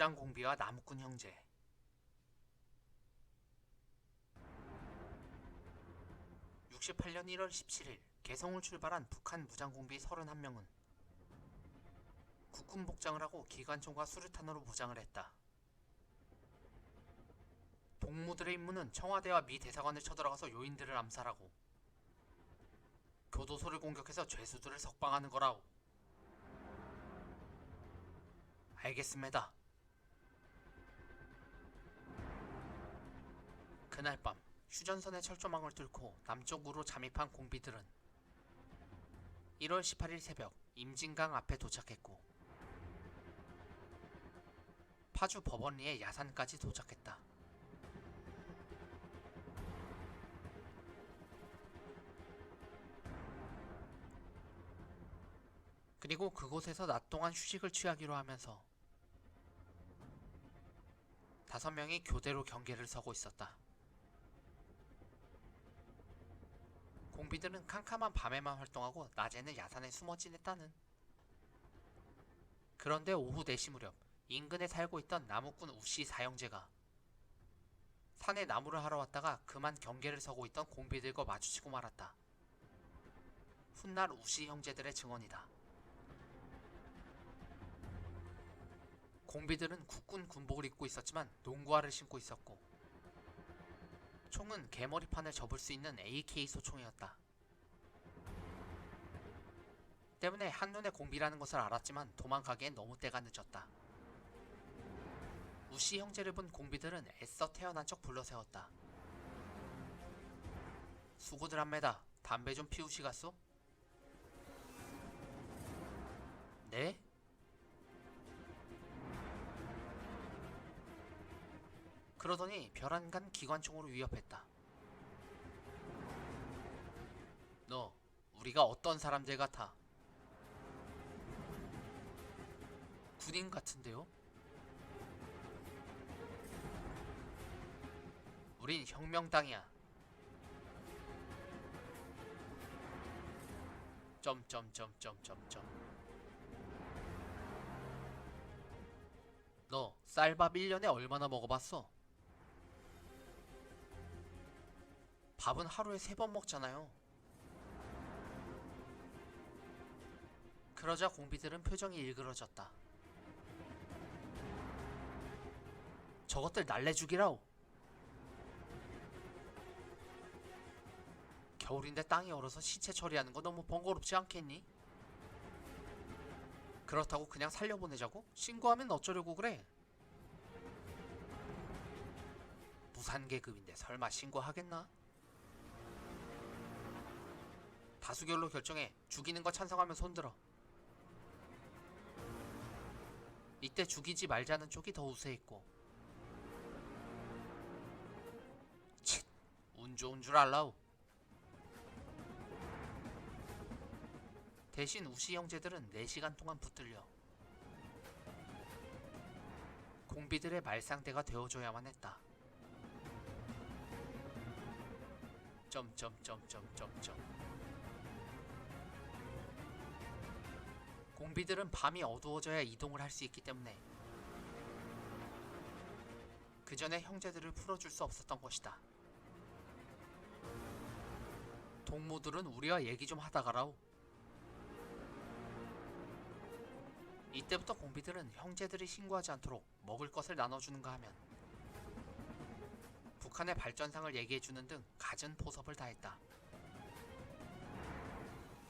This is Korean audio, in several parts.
무장공비와 나무꾼 형제 68년 1월 17일 개성을 출발한 북한 무장공비 31명은 국군 복장을 하고 기관총과 수류탄으로 무장을 했다. 동무들의 임무는 청와대와 미 대사관을 쳐들어가서 요인들을 암살하고 교도소를 공격해서 죄수들을 석방하는 거라오. 알겠습니다. 그날 밤 휴전선의 철조망을 뚫고 남쪽으로 잠입한 공비들은 1월 18일 새벽 임진강 앞에 도착했고 파주 법원리의 야산까지 도착했다. 그리고 그곳에서 낮 동안 휴식을 취하기로 하면서 다섯 명이 교대로 경계를 서고 있었다. 공비들은 캄캄한 밤에만 활동하고 낮에는 야산에 숨어 지냈다는. 그런데 오후 4시 무렵 인근에 살고 있던 나무꾼 우씨 사형제가 산에 나무를 하러 왔다가 그만 경계를 서고 있던 공비들과 마주치고 말았다. 훗날 우씨 형제들의 증언이다. 공비들은 국군 군복을 입고 있었지만 농구화를 신고 있었고 총은 개머리판을 접을 수 있는 AK 소총이었다. 때문에 한눈에 공비라는 것을 알았지만 도망가기엔 너무 때가 늦었다. 우씨 형제를 본 공비들은 애써 태어난 척 불러세웠다. 수고들 합니다. 담배 좀 피우시겠소? 네? 그러더니 별안간 기관총으로 위협했다. 너 우리가 어떤 사람들 같아? 군인 같은데요? 우린 혁명당이야. 점점점점점점. 너 쌀밥 1년에 얼마나 먹어봤어? 밥은 하루에 세 번 먹잖아요. 그러자 공비들은 표정이 일그러졌다. 저것들 날래 죽이라오. 겨울인데 땅이 얼어서 시체 처리하는 거 너무 번거롭지 않겠니? 그렇다고 그냥 살려보내자고? 신고하면 어쩌려고 그래? 무산계급인데 설마 신고하겠나? 다수결로 결정해 죽이는 거 찬성하면 손들어. 이때 죽이지 말자는 쪽이 더 우세했고. 칫, 운 좋은 줄 알라우. 대신 우시 형제들은 4시간 동안 붙들려 공비들의 말상대가 되어줘야만 했다. 점점점점점점 공비들은 밤이 어두워져야 이동을 할 수 있기 때문에 그 전에 형제들을 풀어줄 수 없었던 것이다. 동무들은 우리와 얘기 좀 하다 가라오. 이때부터 공비들은 형제들이 신고하지 않도록 먹을 것을 나눠주는가 하면 북한의 발전상을 얘기해주는 등 갖은 포섭을 다했다.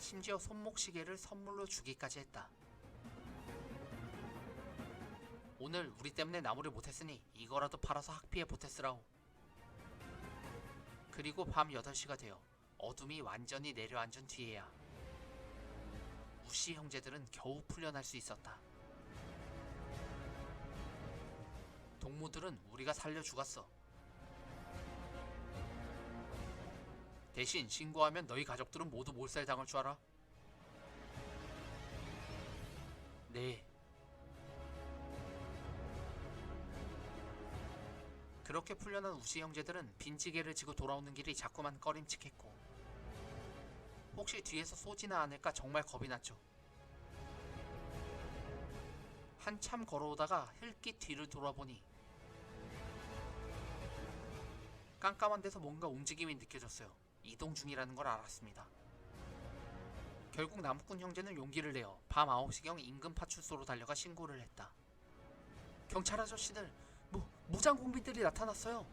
심지어 손목시계를 선물로 주기까지 했다. 오늘 우리 때문에 나무를 못했으니 이거라도 팔아서 학비에 보탰으라오. 그리고 밤 8시가 되어 어둠이 완전히 내려앉은 뒤에야 우씨 형제들은 겨우 풀려날 수 있었다. 동무들은 우리가 살려 죽었어. 대신 신고하면 너희 가족들은 모두 몰살당할 줄 알아? 네. 그렇게 풀려난 우씨 형제들은 빈지게를 지고 돌아오는 길이 자꾸만 꺼림칙했고 혹시 뒤에서 쏘지나 않을까 정말 겁이 났죠. 한참 걸어오다가 힐끗 뒤를 돌아보니 깜깜한 데서 뭔가 움직임이 느껴졌어요. 이동 중이라는 걸 알았습니다. 결국 나무꾼 형제는 용기를 내어 밤 9시경 인근 파출소로 달려가 신고를 했다. 경찰 아저씨들, 무, 무장 공비들이 나타났어요.